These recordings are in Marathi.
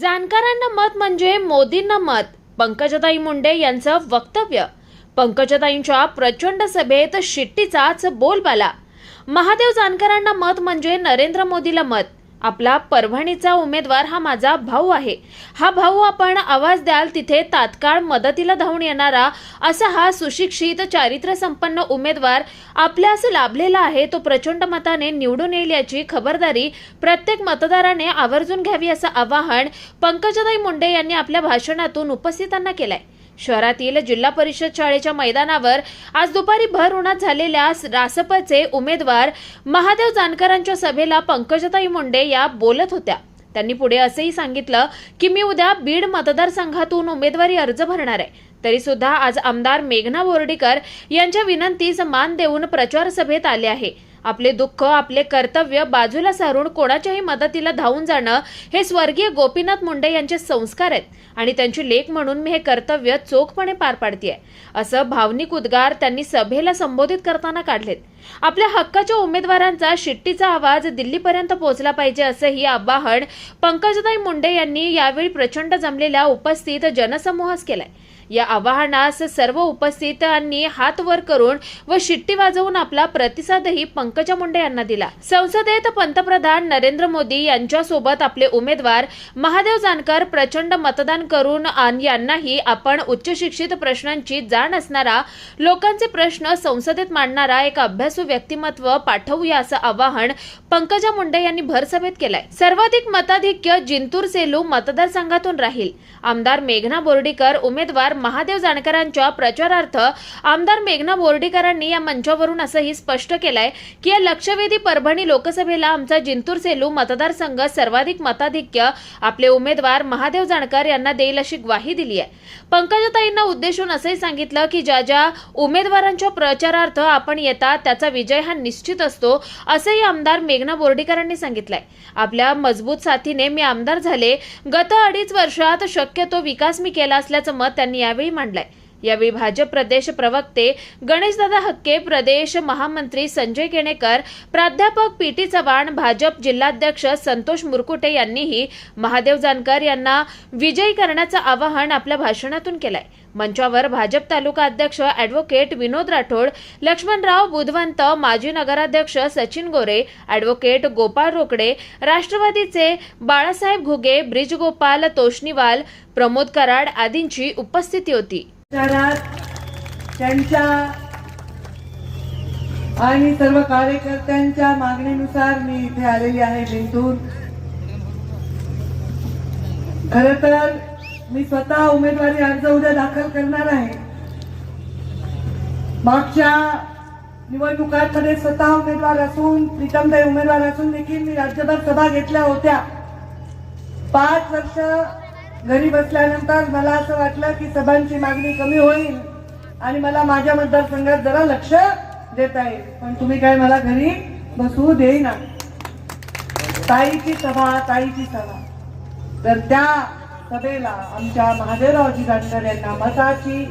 जाणकारांना मत म्हणजे मोदींना मत. पंकजाताई मुंडे यांचं वक्तव्य. पंकजाताईंच्या प्रचंड सभेत शिट्टीचाच बोलबाला. महादेव जानकरांना मत म्हणजे नरेंद्र मोदीला मत. आपला परभणीचा उमेदवार हा माझा भाऊ आहे. हा भाऊ आपण आवाज द्याल तिथे तात्काळ मदतीला धावून येणारा असा हा सुशिक्षित चारित्र्य संपन्न उमेदवार आपल्यास लाभलेला आहे. तो प्रचंड मताने निवडून येईल याची खबरदारी प्रत्येक मतदाराने आवर्जून घ्यावी असं आवाहन पंकजाताई मुंडे यांनी आपल्या भाषणातून उपस्थितांना केलंय. शहरातील जिल्हा परिषद शाळेच्या मैदानावर आज दुपारी भर उन्हात झालेल्या रासपचे उमेदवार महादेव जानकरांच्या सभेला पंकजताई मुंडे या बोलत होत्या. त्यांनी पुढे असंही सांगितलं की मी उद्या बीड मतदारसंघातून उमेदवारी अर्ज भरणार आहे. तरी सुद्धा आज आमदार मेघना बोर्डीकर यांच्या विनंतीस मान देऊन प्रचार सभेत आले आहे. आपले दुःख आपले कर्तव्य बाजूला सारून कोणाच्याही मदतीला धावून जाणं हे स्वर्गीय गोपीनाथ मुंडे यांचे संस्कार आहेत आणि त्यांची लेख म्हणून मी हे कर्तव्य चोखपणे पार पाडतीये. असं भावनिक उद्गार त्यांनी सभेला संबोधित करताना काढलेत. आपल्या हक्काच्या उमेदवारांचा शिट्टीचा आवाज दिल्लीपर्यंत पोहोचला पाहिजे असंही आवाहन पंकजताई मुंडे यांनी यावेळी प्रचंड जमलेल्या उपस्थित जनसमूहास केलंय. या आवाहनास सर्व उपस्थितांनी हात वर करून व शिट्टी वाजवून आपला प्रतिसादही पंकजा मुंडे यांना दिला. संसदेत पंतप्रधान नरेंद्र मोदी यांच्यासोबत आपले उमेदवार महादेव जानकर प्रचंड मतदान करून यांनाही आपण उच्च शिक्षित प्रश्नांची जाण असणारा लोकांचे प्रश्न संसदेत मांडणारा एक अभ्यासू व्यक्तिमत्व पाठवूया असं आवाहन पंकजा मुंडे यांनी भरसभेत केलंय. सर्वाधिक मताधिक्य जिंतूर सेलू मतदारसंघातून राहील. आमदार मेघना बोर्डीकर उमेदवार महादेव जानकरांच्या प्रचारार्थ आमदार मेघना बोर्डीकरांनी या मंचावरून असंही स्पष्ट केलंय की या लक्षवेधी परभणी लोकसभेला आमचा जिंतूर सेलू मतदारसंघ सर्वाधिक मताधिक्य आपले उमेदवार महादेव जानकर यांना देईल अशी ग्वाही दिली आहे पंकजाताईंना उद्देशून असंही सांगितलं की ज्या ज्या उमेदवारांच्या प्रचारार्थ आपण येतात त्याचा विजय हा निश्चित असतो असंही आमदार मेघना बोर्डीकरांनी सांगितलंय. आपल्या मजबूत साथीने मी आमदार झाले. गत अडीच वर्षात शक्यतो विकास मी केला असल्याचं मत त्यांनी यावेळी मांडलंय. यावेळी भाजप प्रदेश प्रवक्ते गणेशदादा हक्के प्रदेश महामंत्री संजय केणेकर प्राध्यापक पी टी चव्हाण भाजप जिल्हाध्यक्ष संतोष मुरकुटे यांनीही महादेव जानकर यांना विजयी करण्याचं आवाहन आपल्या भाषणातून केलंय. मंचावर भाजप तालुका अध्यक्ष अॅडव्होकेट विनोद राठोड लक्ष्मणराव बुधवंत माजी नगराध्यक्ष सचिन गोरे अॅडव्होकेट गोपाळ रोकडे राष्ट्रवादीचे बाळासाहेब घुगे ब्रिजगोपाल तोष्णीवाल प्रमोद कराड आदींची उपस्थिती होती. त्यांच्या आणि सर्व कार्यकर्त्यांच्या मागणीनुसार मी इथे आलेली आहे जिंतूर. खर तर मी स्वतः उमेदवारी अर्ज उद्या दाखल करणार आहे. मागच्या निवडणुकांमध्ये स्वतः उमेदवार असून प्रीतमताई उमेदवार असून देखील मी राज्यभर सभा घेतल्या होत्या. पाच वर्ष घरी बसल्यानंतर मला असं वाटलं की सभांची मागणी कमी होईल आणि मला माझ्या मतदारसंघात जरा लक्ष देता येईल. पण तुम्ही काय मला घरी बसवू देईना. ताईची सभा ताईची सभा. तर त्या सभेला आमच्या महादेवरावजी जानकर यांना मताची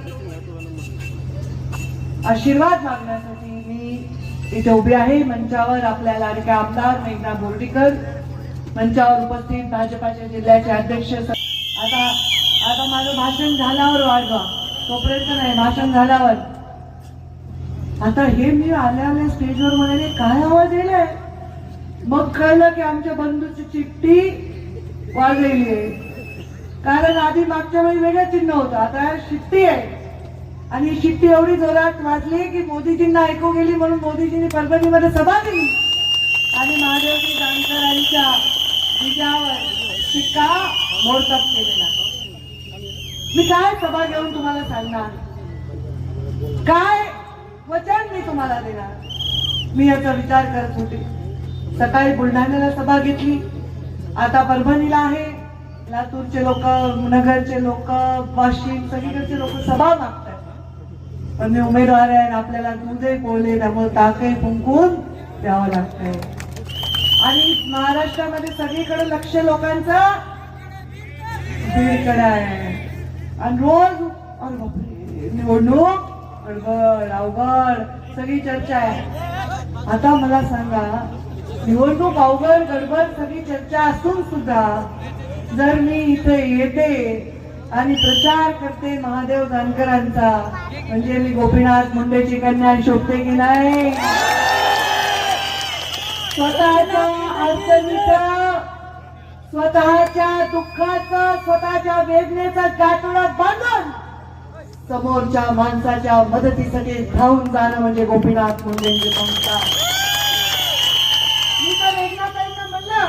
आशीर्वाद मागण्यासाठी मी इथे उभी आहे. मंचावर आपल्या लाडक्या आमदार मेघना बोर्डीकर मंचावर उपस्थित भाजपाचे जिल्ह्याचे अध्यक्ष आता आता माझं भाषण झाल्यावर वाढवा. तोपर्यंत नाही भाषण झाल्यावर. आता हे मी आल्या आल्या स्टेजवर म्हणाले काय आवाज येलाय? मग कळलं की आमच्या बंधूची चिठ्ठी वाजलेली आहे. कारण आधी मागच्या वेळी वेगळं चिन्ह होतं. आता शिट्टी आहे. आणि शिट्टी एवढी जोरात वाजली की मोदीजींना ऐकू गेली म्हणून मोदीजींनी परभणीमध्ये सभा दिली आणि महादेवजी जानकरांच्या विजयावर शिक्का मोडतप केलेला मी काय सभा घेऊन तुम्हाला सांगणार? काय वचन मी तुम्हाला देणार? मी याचा विचार करत होते. सकाळी बुलढाण्याला सभा घेतली. आता परभणीला आहे. लातूरचे लोक नगरचे लोक वाशिम सगळीकडचे लोक सभा मागतात पण मी उमेदवार आहे आणि आपल्याला दूधही पोळले त्यामुळे ताकही फुंकून द्यावं लागतंय. आणि महाराष्ट्रामध्ये सगळीकडे लक्ष लोकांचा बीडकडे आहे आणि रोज अरे बापरे, निवडणूक अडबड अवघड सगळी चर्चा आहे. आता मला सांगा निवडणूक अवघड गडबड सगळी चर्चा असून सुद्धा जर मी इथे येते आणि प्रचार करते महादेव जानकरांचा म्हणजे मी गोपीनाथ मुंडेची कन्या शोधते की नाही? स्वतःच्या अडचणीचं स्वतःच्या दुःखाचं स्वतःच्या वेदनेचा गाठोडा बांधून समोरच्या माणसाच्या मदतीसाठी धावून जाणं म्हणजे गोपीनाथ मुंडेंची संस्था मी तर एकनाथांना म्हणलं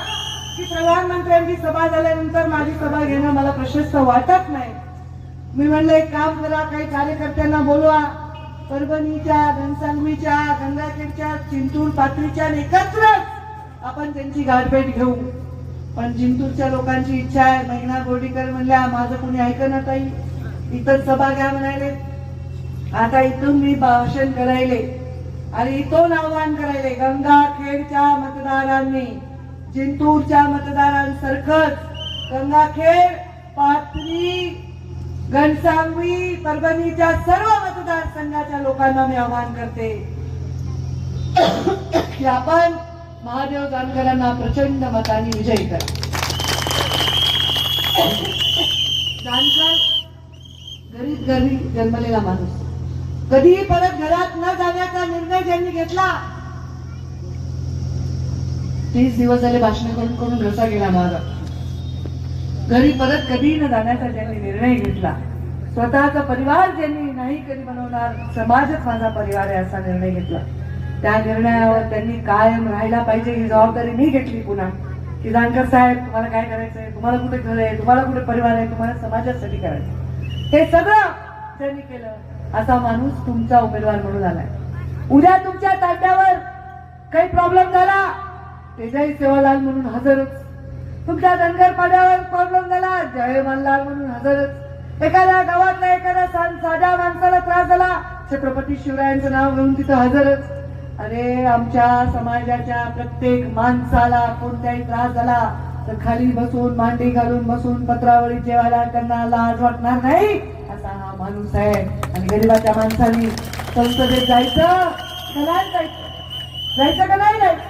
की प्रधानमंत्र्यांची सभा झाल्यानंतर माझी सभा घेणं मला प्रशस्त वाटत नाही. मी म्हणलं एक काम करा काही कार्यकर्त्यांना बोलवा. परभणीच्या घनसांगवीच्या गंगाखेडच्या चिंतूर पात्रीच्या एकत्र एकत्रच आपण त्यांची गाठभेट घेऊ. पण जिंतूरच्या लोकांची इच्छा आहे. मेघना बोर्डीकर म्हणल्या माझं कोणी ऐकणार ताई? इथंच सभा घ्या म्हणाले आता इथून मी भाषण करायले. आणि इथून आव्हान करायले गंगाखेडच्या मतदारांनी जिंतूरच्या मतदारांसारखंच. गंगाखेड पाथरी घनसांगवी परभणीच्या सर्व मतदारसंघाच्या लोकांना मी आवाहन करते. की आपण महादेव जानकरांना प्रचंड मताने विजयी करा. जानकर गरीब गरीब जन्मलेला माणूस. कधीही परत घरात न जाण्याचा निर्णय ज्यांनी घेतला तीस दिवस झाले भाषण करून करून घसा गेला माझा घरी परत कधी न जाण्याचा ज्यांनी निर्णय घेतला स्वतःचा परिवार ज्यांनी नाही कधी बनवणार समाजच माझा परिवार आहे असा निर्णय घेतला. त्या निर्णयावर त्यांनी कायम राहायला पाहिजे ही जबाबदारी मी घेतली पुन्हा. की जानकर साहेब तुम्हाला काय करायचंय? तुम्हाला कुठे घर आहे? तुम्हाला कुठे परिवार आहे? तुम्हाला समाजासाठी करायचं हे सगळं त्यांनी केलं असा माणूस तुमचा उमेदवार म्हणून आलाय. उद्या तुमच्या तांड्यावर काही प्रॉब्लेम झाला तेजाई सेवालाल म्हणून हजरच. तुमच्या धनगर पाड्यावर प्रॉब्लेम झाला जय मल्हार म्हणून हजरच. एखाद्या गावातल्या एखाद्या साध्या माणसाला त्रास झाला छत्रपती शिवरायांचं नाव घेऊन तिथं हजरच. अरे आमच्या समाजाच्या प्रत्येक माणसाला कोणताही त्रास झाला तर खाली बसून मांडी घालून बसून पत्रावळी जेवायला त्यांना लाज वाटणार नाही असा हा माणूस आहे. आणि गरीबाच्या माणसांनी संसदेत जायचं का जायचं? जायचं का नाही जायचं?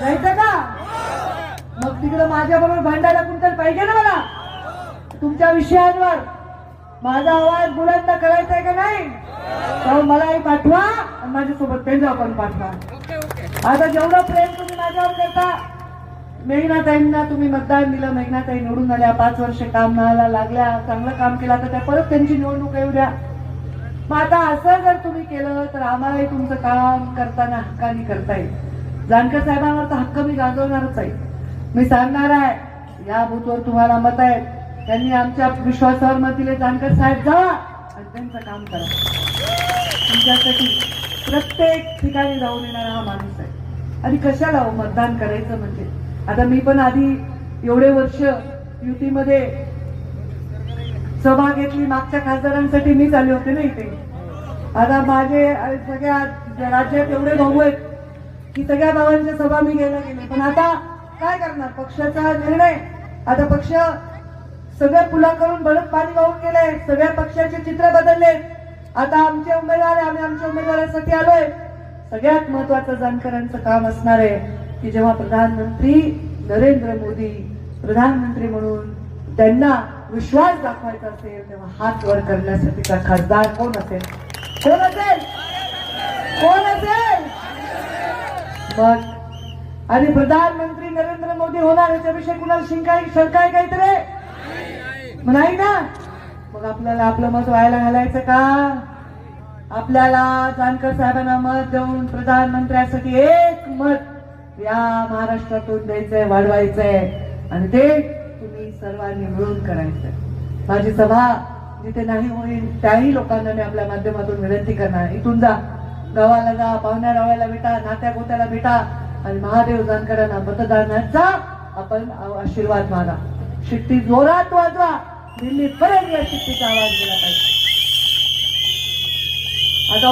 जायचं का? मग तिकडं माझ्या बरोबर भांडायला कुणतरी पाहिजे ना मला? तुमच्या विषयांवर माझा आवाज बुलंद करायचा आहे का नाही? तर मलाही पाठवा आणि माझ्यासोबत त्यांना पण पाठवा. आता जेवढं प्रेम तुम्ही माझ्यावर करता मेघनाताईंना तुम्ही मतदान दिलं मेघनाताई निवडून आल्या पाच वर्ष काम मिळायला लागल्या चांगलं काम केलं तर त्या परत त्यांची निवडणूक येऊ द्या मग आता असं जर तुम्ही केलं तर आम्हालाही तुमचं काम करताना हक्कानी करता येईल. जानकर साहेबांवर तर हक्क मी गाजवणारच आहे. मी सांगणार आहे या बूथवर तुम्हाला मत आहे त्यांनी आमच्या विश्वासावर मत दिले. जानकर साहेब जा आणि त्यांचं काम करा. तुमच्यासाठी प्रत्येक ठिकाणी जाऊन येणारा हा माणूस आहे. आणि कशाला हो मतदान करायचं म्हणजे? आता मी पण आधी एवढे वर्ष युतीमध्ये सभा घेतली मागच्या खासदारांसाठी मीच आले होते ना इथे. आता माझे सगळ्या राज्यात एवढे भाऊ आहेत की सगळ्या भावांच्या सभा मी घ्यायला गेले. पण आता काय करणार? पक्षाचा निर्णय. आता पक्ष सगळ्या पुलाकडून बरंच पाणी वाहून गेलाय. सगळ्या पक्षाचे चित्र बदलले आता आमचे उमेदवार आम्ही आमच्या उमेदवारासाठी आलोय. सगळ्यात महत्वाचं जानकरांचं काम असणार आहे की जेव्हा प्रधानमंत्री नरेंद्र मोदी प्रधानमंत्री म्हणून त्यांना विश्वास दाखवायचा असेल तेव्हा हात वर करण्यासाठीचा खासदार कोण असेल? कोण असेल? कोण असेल? मग आणि प्रधानमंत्री नरेंद्र मोदी होणार याच्याविषयी कुणाला शिंकाय शंका आहे काहीतरी नाही ना? मग आपल्याला आपलं मत व्हायला घालायचं का? आपल्याला जानकर साहेबांना मत देऊन प्रधानमंत्र्यासाठी एक मत या महाराष्ट्रातून द्यायचंय वाढवायचंय. आणि ते तुम्ही सर्वांनी मिळून करायचंय. माझी सभा जिथे नाही होईल त्याही लोकांना मी आपल्या माध्यमातून विनंती करणार. इथून जा. गावाला जा पाहुण्या रावायला भेटा नात्या गोत्याला भेटा. आणि महादेव जानकरांना मतदानाचा आपण आशीर्वाद मागा. शिट्टी जोरात वाजवा. दिल्ली पर्यंत या शिट्टीचा आवाज दिला पाहिजे. आता